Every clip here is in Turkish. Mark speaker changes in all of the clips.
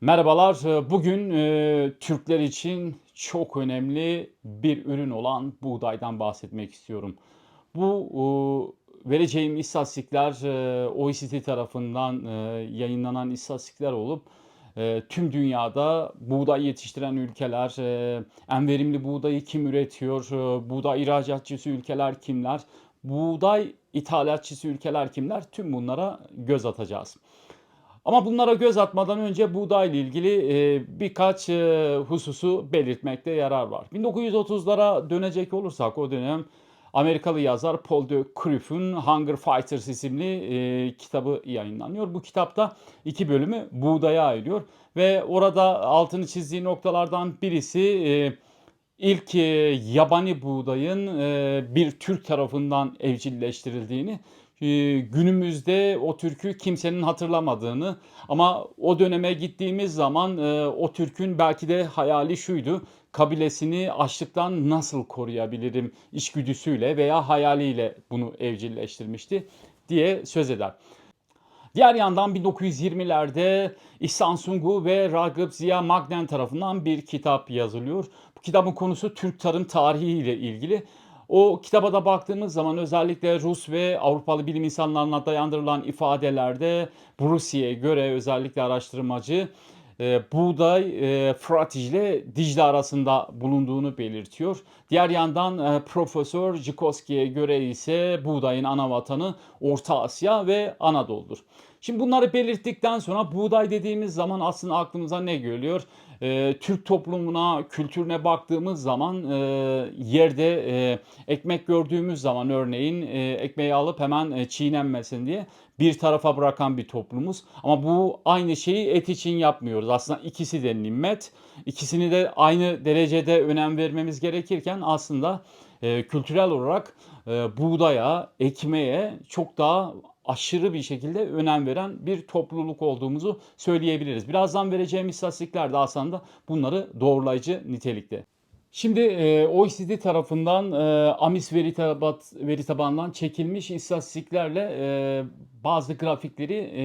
Speaker 1: Merhabalar. Ee, Bugün e, Türkler için çok önemli bir ürün olan buğdaydan bahsetmek istiyorum. Bu e, vereceğim istatistikler e, OECD tarafından e, yayınlanan istatistikler olup e, tüm dünyada buğday yetiştiren ülkeler, e, en verimli buğdayı kim üretiyor, e, buğday ihracatçısı ülkeler kimler, buğday ithalatçısı ülkeler kimler, tüm bunlara göz atacağız. Ama bunlara göz atmadan önce buğdayla ilgili e, birkaç e, hususu belirtmekte yarar var. 1930'lara dönecek olursak o dönem Amerikalı yazar Paul de Cruf'un Hunger Fighters isimli e, kitabı yayınlanıyor. Bu kitapta iki bölümü buğdaya ayırıyor ve orada altını çizdiği noktalardan birisi e, ilk e, yabani buğdayın e, bir Türk tarafından evcilleştirildiğini günümüzde o türkü kimsenin hatırlamadığını ama o döneme gittiğimiz zaman e, o türkün belki de hayali şuydu. Kabilesini açlıktan nasıl koruyabilirim içgüdüsüyle veya hayaliyle bunu evcilleştirmişti diye söz eder. Diğer yandan 1920'lerde İhsan Sungu ve Ragıp Ziya Magnen tarafından bir kitap yazılıyor. Bu kitabın konusu Türk tarım tarihi ile ilgili. O kitaba da baktığımız zaman özellikle Rus ve Avrupalı bilim insanlarına dayandırılan ifadelerde Brusi'ye göre özellikle araştırmacı e, buğday e, Fırat ile Dicle arasında bulunduğunu belirtiyor. Diğer yandan e, Profesör Jikoski'ye göre ise buğdayın ana vatanı Orta Asya ve Anadolu'dur. Şimdi bunları belirttikten sonra buğday dediğimiz zaman aslında aklımıza ne geliyor? e, Türk toplumuna, kültürüne baktığımız zaman e, yerde e, ekmek gördüğümüz zaman örneğin e, ekmeği alıp hemen e, çiğnenmesin diye bir tarafa bırakan bir toplumuz. Ama bu aynı şeyi et için yapmıyoruz. Aslında ikisi de nimet. İkisini de aynı derecede önem vermemiz gerekirken aslında e, kültürel olarak e, buğdaya, ekmeğe çok daha aşırı bir şekilde önem veren bir topluluk olduğumuzu söyleyebiliriz. Birazdan vereceğim istatistikler de aslında bunları doğrulayıcı nitelikte. Şimdi e, OECD tarafından e, AMIS veri, tabat, veri tabanından çekilmiş istatistiklerle e, bazı grafikleri e,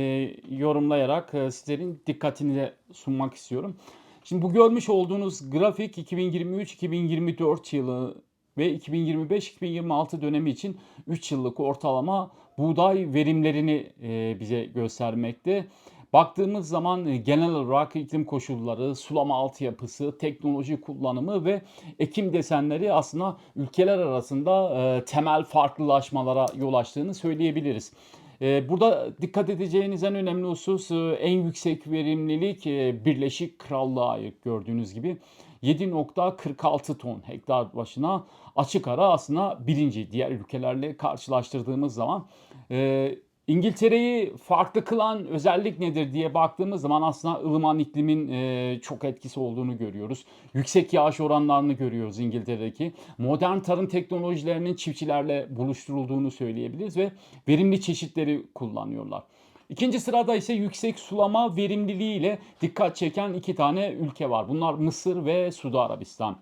Speaker 1: yorumlayarak e, sizlerin dikkatini sunmak istiyorum. Şimdi bu görmüş olduğunuz grafik 2023-2024 yılı ve 2025-2026 dönemi için 3 yıllık ortalama buğday verimlerini e, bize göstermekte. Baktığımız zaman e, genel olarak iklim koşulları, sulama altyapısı, teknoloji kullanımı ve ekim desenleri aslında ülkeler arasında e, temel farklılaşmalara yol açtığını söyleyebiliriz. Burada dikkat edeceğiniz en önemli husus en yüksek verimlilik Birleşik Krallığa gördüğünüz gibi. 7.46 ton hektar başına açık ara aslında birinci diğer ülkelerle karşılaştırdığımız zaman. E, İngiltere'yi farklı kılan özellik nedir diye baktığımız zaman aslında ılıman iklimin e, çok etkisi olduğunu görüyoruz. Yüksek yağış oranlarını görüyoruz İngiltere'deki. Modern tarım teknolojilerinin çiftçilerle buluşturulduğunu söyleyebiliriz ve verimli çeşitleri kullanıyorlar. İkinci sırada ise yüksek sulama verimliliği ile dikkat çeken iki tane ülke var. Bunlar Mısır ve Suudi Arabistan.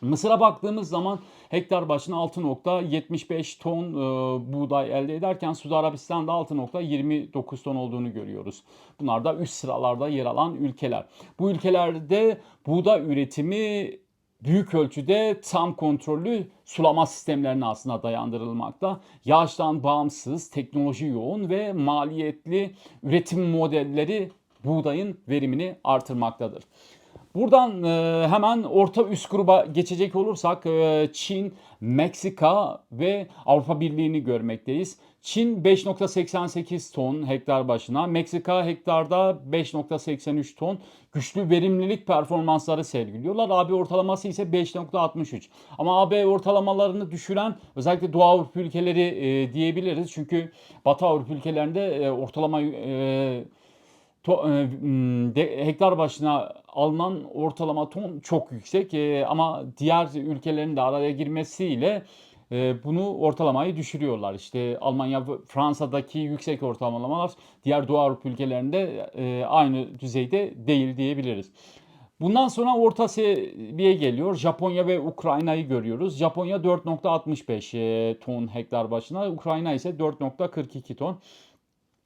Speaker 1: Mısır'a baktığımız zaman hektar başına 6.75 ton e, buğday elde ederken Suudi Arabistan'da 6.29 ton olduğunu görüyoruz. Bunlar da üst sıralarda yer alan ülkeler. Bu ülkelerde buğday üretimi büyük ölçüde tam kontrollü sulama sistemlerine aslında dayandırılmakta. Yağıştan bağımsız, teknoloji yoğun ve maliyetli üretim modelleri buğdayın verimini artırmaktadır. Buradan e, hemen orta üst gruba geçecek olursak e, Çin, Meksika ve Avrupa Birliği'ni görmekteyiz. Çin 5.88 ton hektar başına, Meksika hektarda 5.83 ton güçlü verimlilik performansları sergiliyorlar. AB ortalaması ise 5.63. Ama AB ortalamalarını düşüren özellikle Doğu Avrupa ülkeleri e, diyebiliriz. Çünkü Batı Avrupa ülkelerinde e, ortalama e, to, e, de, hektar başına alınan ortalama ton çok yüksek e, ama diğer ülkelerin de araya girmesiyle bunu ortalamayı düşürüyorlar. İşte Almanya, Fransa'daki yüksek ortalamalar diğer Doğu Avrupa ülkelerinde e, aynı düzeyde değil diyebiliriz. Bundan sonra orta seviye geliyor. Japonya ve Ukrayna'yı görüyoruz. Japonya 4.65 ton hektar başına, Ukrayna ise 4.42 ton.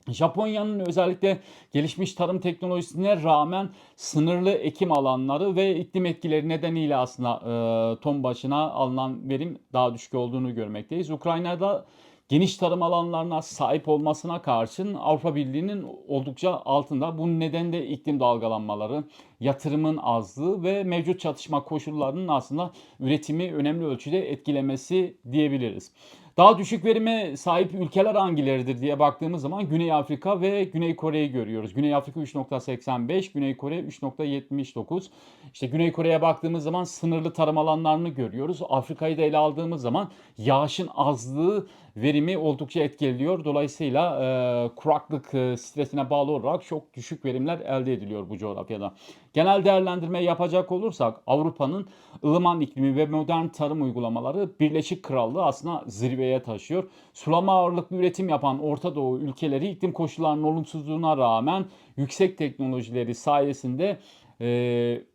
Speaker 1: Japonya'nın özellikle gelişmiş tarım teknolojisine rağmen sınırlı ekim alanları ve iklim etkileri nedeniyle aslında e, ton başına alınan verim daha düşük olduğunu görmekteyiz. Ukrayna'da geniş tarım alanlarına sahip olmasına karşın Avrupa Birliği'nin oldukça altında. Bunun nedeni de iklim dalgalanmaları, yatırımın azlığı ve mevcut çatışma koşullarının aslında üretimi önemli ölçüde etkilemesi diyebiliriz. Daha düşük verime sahip ülkeler hangileridir diye baktığımız zaman Güney Afrika ve Güney Kore'yi görüyoruz. Güney Afrika 3.85, Güney Kore 3.79. İşte Güney Kore'ye baktığımız zaman sınırlı tarım alanlarını görüyoruz. Afrika'yı da ele aldığımız zaman yağışın azlığı verimi oldukça etkiliyor. Dolayısıyla e, kuraklık e, stresine bağlı olarak çok düşük verimler elde ediliyor bu coğrafyada. Genel değerlendirme yapacak olursak Avrupa'nın ılıman iklimi ve modern tarım uygulamaları Birleşik Krallığı aslında zirveye taşıyor. Sulama ağırlıklı üretim yapan Orta Doğu ülkeleri iklim koşullarının olumsuzluğuna rağmen yüksek teknolojileri sayesinde e,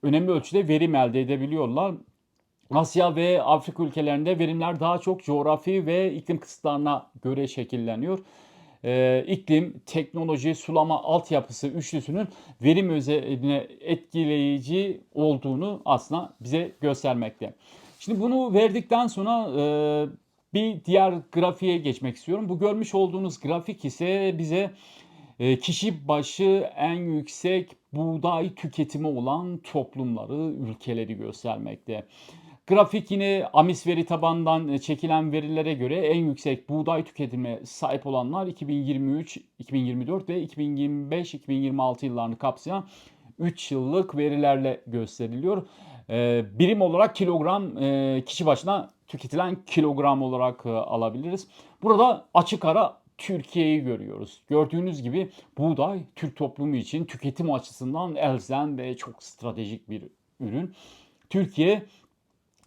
Speaker 1: önemli ölçüde verim elde edebiliyorlar. Asya ve Afrika ülkelerinde verimler daha çok coğrafi ve iklim kısıtlarına göre şekilleniyor. Ee, iklim, teknoloji, sulama altyapısı üçlüsünün verim üzerine etkileyici olduğunu aslında bize göstermekte. Şimdi bunu verdikten sonra e, bir diğer grafiğe geçmek istiyorum. Bu görmüş olduğunuz grafik ise bize e, kişi başı en yüksek buğday tüketimi olan toplumları, ülkeleri göstermekte. Grafik yine AMIS veri tabanından e, çekilen verilere göre en yüksek buğday tüketimine sahip olanlar 2023, 2024 ve 2025-2026 yıllarını kapsayan 3 yıllık verilerle gösteriliyor. E, birim olarak kilogram e, kişi başına tüketilen kilogram olarak alabiliriz. Burada açık ara Türkiye'yi görüyoruz. Gördüğünüz gibi buğday Türk toplumu için tüketim açısından elzem ve çok stratejik bir ürün. Türkiye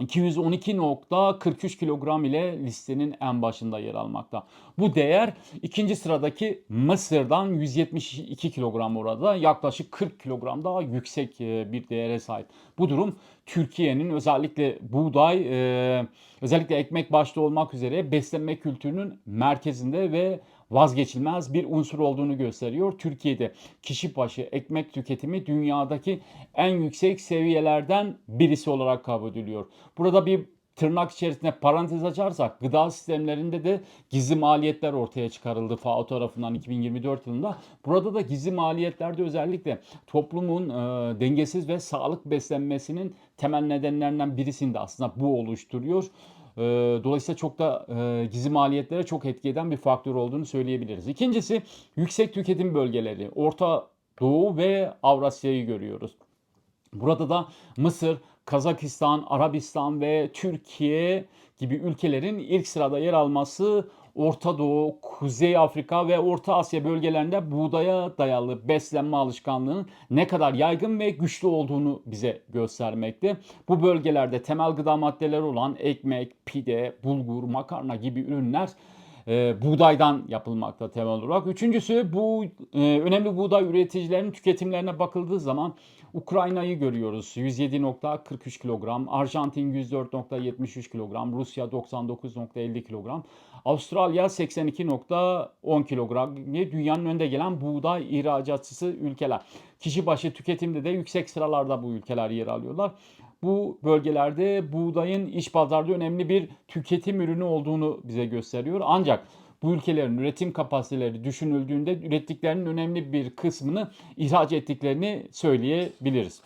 Speaker 1: 212.43 kilogram ile listenin en başında yer almakta. Bu değer ikinci sıradaki Mısır'dan 172 kilogram orada yaklaşık 40 kilogram daha yüksek e, bir değere sahip. Bu durum Türkiye'nin özellikle buğday, e, özellikle ekmek başta olmak üzere beslenme kültürünün merkezinde ve vazgeçilmez bir unsur olduğunu gösteriyor. Türkiye'de kişi başı ekmek tüketimi dünyadaki en yüksek seviyelerden birisi olarak kabul ediliyor. Burada bir tırnak içerisinde parantez açarsak gıda sistemlerinde de gizli maliyetler ortaya çıkarıldı FAO tarafından 2024 yılında. Burada da gizli maliyetlerde özellikle toplumun e, dengesiz ve sağlık beslenmesinin temel nedenlerinden birisini de aslında bu oluşturuyor. Ee, dolayısıyla çok da e, gizli maliyetlere çok etki eden bir faktör olduğunu söyleyebiliriz. İkincisi yüksek tüketim bölgeleri. Orta Doğu ve Avrasya'yı görüyoruz. Burada da Mısır, Kazakistan, Arabistan ve Türkiye gibi ülkelerin ilk sırada yer alması Orta Doğu, Kuzey Afrika ve Orta Asya bölgelerinde buğdaya dayalı beslenme alışkanlığının ne kadar yaygın ve güçlü olduğunu bize göstermekte. Bu bölgelerde temel gıda maddeleri olan ekmek, pide, bulgur, makarna gibi ürünler e, buğdaydan yapılmakta temel olarak. Üçüncüsü bu e, önemli buğday üreticilerinin tüketimlerine bakıldığı zaman Ukrayna'yı görüyoruz. 107.43 kilogram, Arjantin 104.73 kilogram, Rusya 99.50 kilogram, Avustralya 82.10 kilogram dünyanın önde gelen buğday ihracatçısı ülkeler. Kişi başı tüketimde de yüksek sıralarda bu ülkeler yer alıyorlar. Bu bölgelerde buğdayın iş pazarda önemli bir tüketim ürünü olduğunu bize gösteriyor. Ancak bu ülkelerin üretim kapasiteleri düşünüldüğünde ürettiklerinin önemli bir kısmını ihraç ettiklerini söyleyebiliriz.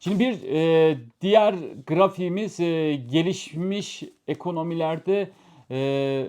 Speaker 1: Şimdi bir e, diğer grafiğimiz e, gelişmiş ekonomilerde e,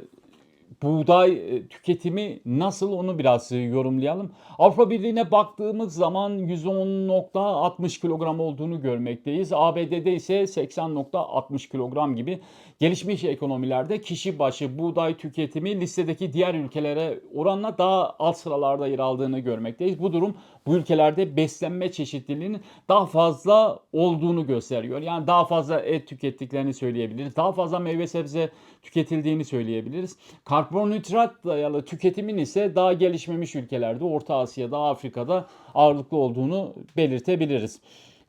Speaker 1: buğday e, tüketimi nasıl onu biraz yorumlayalım. Avrupa Birliği'ne baktığımız zaman 110.60 kilogram olduğunu görmekteyiz. ABD'de ise 80.60 kilogram gibi gelişmiş ekonomilerde kişi başı buğday tüketimi listedeki diğer ülkelere oranla daha alt sıralarda yer aldığını görmekteyiz. Bu durum bu ülkelerde beslenme çeşitliliğinin daha fazla olduğunu gösteriyor. Yani daha fazla et tükettiklerini söyleyebiliriz. Daha fazla meyve sebze tüketildiğini söyleyebiliriz. Karbonhidrat dayalı tüketimin ise daha gelişmemiş ülkelerde, Orta Asya'da, Afrika'da ağırlıklı olduğunu belirtebiliriz.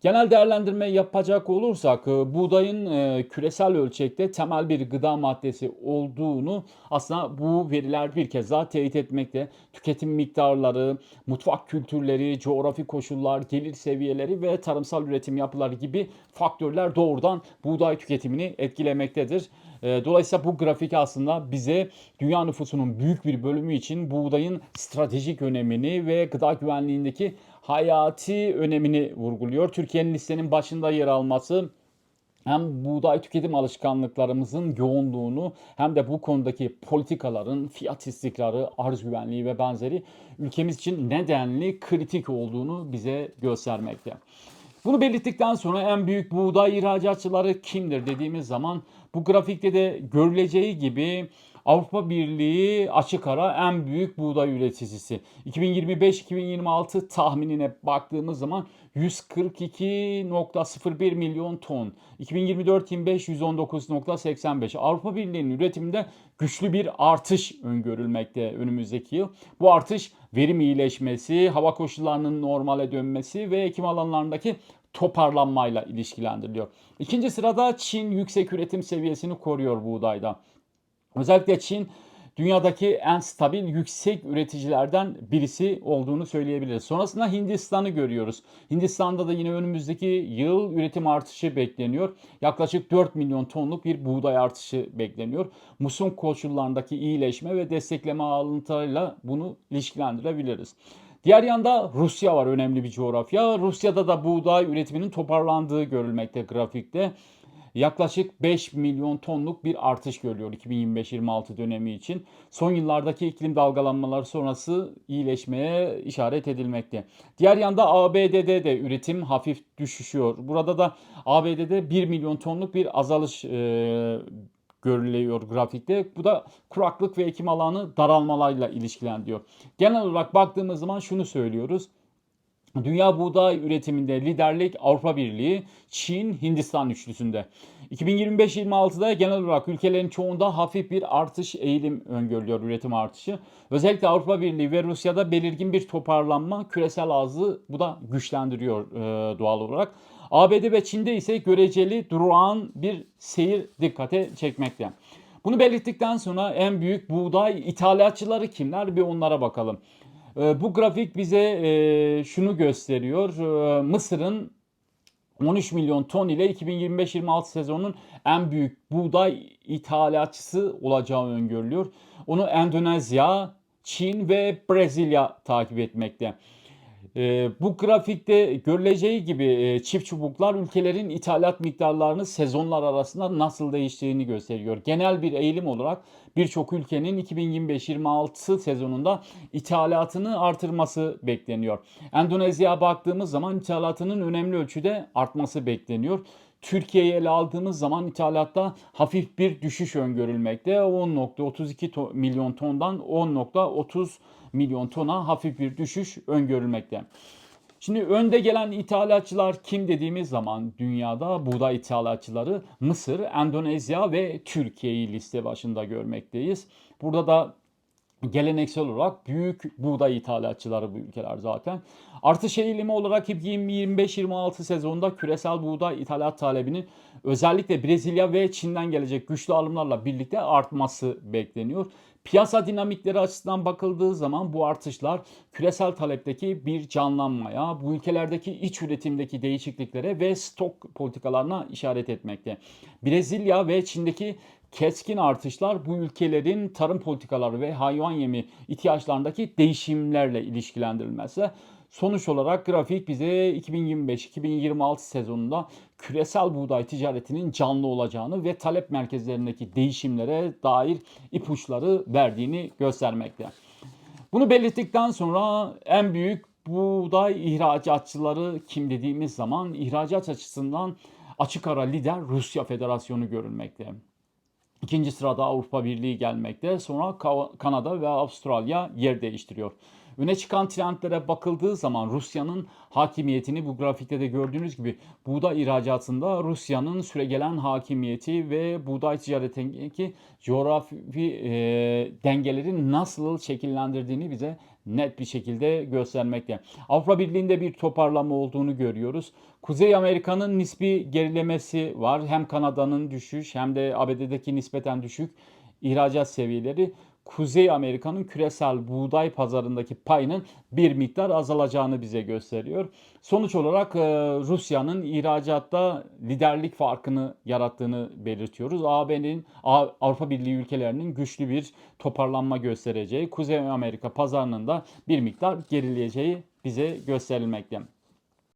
Speaker 1: Genel değerlendirme yapacak olursak e, buğdayın e, küresel ölçekte temel bir gıda maddesi olduğunu aslında bu veriler bir kez daha teyit etmekte. Tüketim miktarları, mutfak kültürleri, coğrafi koşullar, gelir seviyeleri ve tarımsal üretim yapıları gibi faktörler doğrudan buğday tüketimini etkilemektedir. E, dolayısıyla bu grafik aslında bize dünya nüfusunun büyük bir bölümü için buğdayın stratejik önemini ve gıda güvenliğindeki hayati önemini vurguluyor. Türkiye'nin listenin başında yer alması hem buğday tüketim alışkanlıklarımızın yoğunluğunu hem de bu konudaki politikaların fiyat istikrarı, arz güvenliği ve benzeri ülkemiz için nedenli kritik olduğunu bize göstermekte. Bunu belirttikten sonra en büyük buğday ihracatçıları kimdir dediğimiz zaman bu grafikte de görüleceği gibi Avrupa Birliği açık ara en büyük buğday üreticisi. 2025-2026 tahminine baktığımız zaman 142.01 milyon ton. 2024-25 119.85. Avrupa Birliği'nin üretiminde güçlü bir artış öngörülmekte önümüzdeki yıl. Bu artış verim iyileşmesi, hava koşullarının normale dönmesi ve ekim alanlarındaki toparlanmayla ilişkilendiriliyor. İkinci sırada Çin yüksek üretim seviyesini koruyor buğdayda. Özellikle Çin dünyadaki en stabil yüksek üreticilerden birisi olduğunu söyleyebiliriz. Sonrasında Hindistan'ı görüyoruz. Hindistan'da da yine önümüzdeki yıl üretim artışı bekleniyor. Yaklaşık 4 milyon tonluk bir buğday artışı bekleniyor. Muson koşullarındaki iyileşme ve destekleme alıntılarıyla bunu ilişkilendirebiliriz. Diğer yanda Rusya var önemli bir coğrafya. Rusya'da da buğday üretiminin toparlandığı görülmekte grafikte yaklaşık 5 milyon tonluk bir artış görüyor 2025-26 dönemi için. Son yıllardaki iklim dalgalanmaları sonrası iyileşmeye işaret edilmekte. Diğer yanda ABD'de de üretim hafif düşüşüyor. Burada da ABD'de 1 milyon tonluk bir azalış e, görülüyor grafikte. Bu da kuraklık ve ekim alanı daralmalarıyla ilişkilendiriyor. Genel olarak baktığımız zaman şunu söylüyoruz. Dünya buğday üretiminde liderlik Avrupa Birliği, Çin, Hindistan üçlüsünde. 2025-26'da genel olarak ülkelerin çoğunda hafif bir artış eğilim öngörülüyor üretim artışı. Özellikle Avrupa Birliği ve Rusya'da belirgin bir toparlanma küresel azı bu da güçlendiriyor e, doğal olarak. ABD ve Çin'de ise göreceli durağan bir seyir dikkate çekmekte. Bunu belirttikten sonra en büyük buğday ithalatçıları kimler bir onlara bakalım. Ee, bu grafik bize e, şunu gösteriyor. Ee, Mısır'ın 13 milyon ton ile 2025-26 sezonunun en büyük buğday ithalatçısı olacağı öngörülüyor. Onu Endonezya, Çin ve Brezilya takip etmekte. E, bu grafikte görüleceği gibi e, çift çubuklar ülkelerin ithalat miktarlarını sezonlar arasında nasıl değiştiğini gösteriyor. Genel bir eğilim olarak birçok ülkenin 2025-26 sezonunda ithalatını artırması bekleniyor. Endonezya'ya baktığımız zaman ithalatının önemli ölçüde artması bekleniyor. Türkiye'yi ele aldığımız zaman ithalatta hafif bir düşüş öngörülmekte. 10.32 milyon tondan 10.30 milyon tona hafif bir düşüş öngörülmekte. Şimdi önde gelen ithalatçılar kim dediğimiz zaman dünyada buğday ithalatçıları Mısır, Endonezya ve Türkiye'yi liste başında görmekteyiz. Burada da geleneksel olarak büyük buğday ithalatçıları bu ülkeler zaten. Artış eğilimi olarak 2025-26 sezonunda küresel buğday ithalat talebinin özellikle Brezilya ve Çin'den gelecek güçlü alımlarla birlikte artması bekleniyor. Piyasa dinamikleri açısından bakıldığı zaman bu artışlar küresel talepteki bir canlanmaya, bu ülkelerdeki iç üretimdeki değişikliklere ve stok politikalarına işaret etmekte. Brezilya ve Çin'deki keskin artışlar bu ülkelerin tarım politikaları ve hayvan yemi ihtiyaçlarındaki değişimlerle ilişkilendirilmesi. Sonuç olarak grafik bize 2025-2026 sezonunda küresel buğday ticaretinin canlı olacağını ve talep merkezlerindeki değişimlere dair ipuçları verdiğini göstermekte. Bunu belirttikten sonra en büyük buğday ihracatçıları kim dediğimiz zaman ihracat açısından açık ara lider Rusya Federasyonu görülmekte. İkinci sırada Avrupa Birliği gelmekte. Sonra Kanada ve Avustralya yer değiştiriyor. Öne çıkan trendlere bakıldığı zaman Rusya'nın hakimiyetini bu grafikte de gördüğünüz gibi buğday ihracatında Rusya'nın süregelen hakimiyeti ve buğday ticaretindeki coğrafi e, dengelerin nasıl şekillendirdiğini bize net bir şekilde göstermekte. Avrupa Birliği'nde bir toparlama olduğunu görüyoruz. Kuzey Amerika'nın nispi gerilemesi var. Hem Kanada'nın düşüş hem de ABD'deki nispeten düşük ihracat seviyeleri Kuzey Amerika'nın küresel buğday pazarındaki payının bir miktar azalacağını bize gösteriyor. Sonuç olarak e, Rusya'nın ihracatta liderlik farkını yarattığını belirtiyoruz. AB'nin Avrupa Birliği ülkelerinin güçlü bir toparlanma göstereceği, Kuzey Amerika pazarının da bir miktar gerileyeceği bize gösterilmekte.